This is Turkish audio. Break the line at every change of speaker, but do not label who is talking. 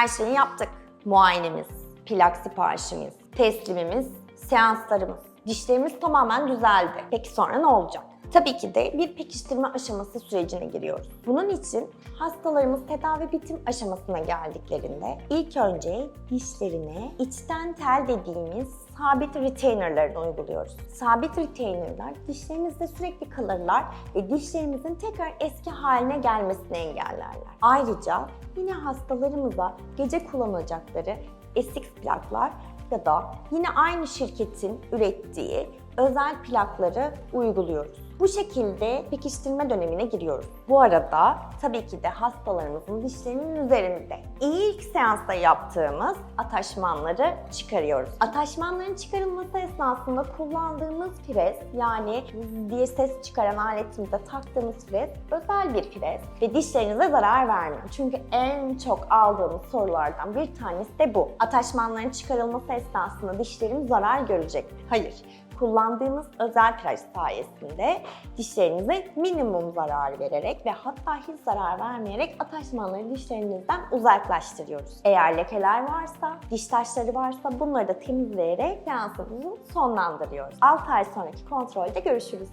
Her şeyi yaptık. Muayenemiz, plak siparişimiz, teslimimiz, seanslarımız. Dişlerimiz tamamen düzeldi. Peki sonra ne olacak? Tabii ki de bir pekiştirme aşaması sürecine giriyoruz. Bunun için hastalarımız tedavi bitim aşamasına geldiklerinde ilk önce dişlerine içten tel dediğimiz sabit retainerlarını uyguluyoruz. Sabit retainerlar dişlerimizde sürekli kalırlar ve dişlerimizin tekrar eski haline gelmesini engellerler. Ayrıca yine hastalarımıza gece kullanacakları SX plaklar ya da yine aynı şirketin ürettiği özel plakları uyguluyoruz. Bu şekilde pekiştirme dönemine giriyoruz. Bu arada tabii ki de hastalarımızın dişlerinin üzerinde ilk seansta yaptığımız ataşmanları çıkarıyoruz. Ataşmanların çıkarılması esnasında kullandığımız frez yani diye ses çıkaran aletimize taktığımız frez özel bir frez ve dişlerinize zarar vermiyor. Çünkü en çok aldığımız sorulardan bir tanesi de bu. Ataşmanların çıkarılması esnasında dişlerim zarar görecek? Hayır kullandığımız özel frez sayesinde dişlerinize minimum zarar vererek ve hatta hiç zarar vermeyerek ataşmanları dişlerinizden uzaklaştırıyoruz. Eğer lekeler varsa, diş taşları varsa bunları da temizleyerek seansımızı sonlandırıyoruz. 6 ay sonraki kontrolde görüşürüz.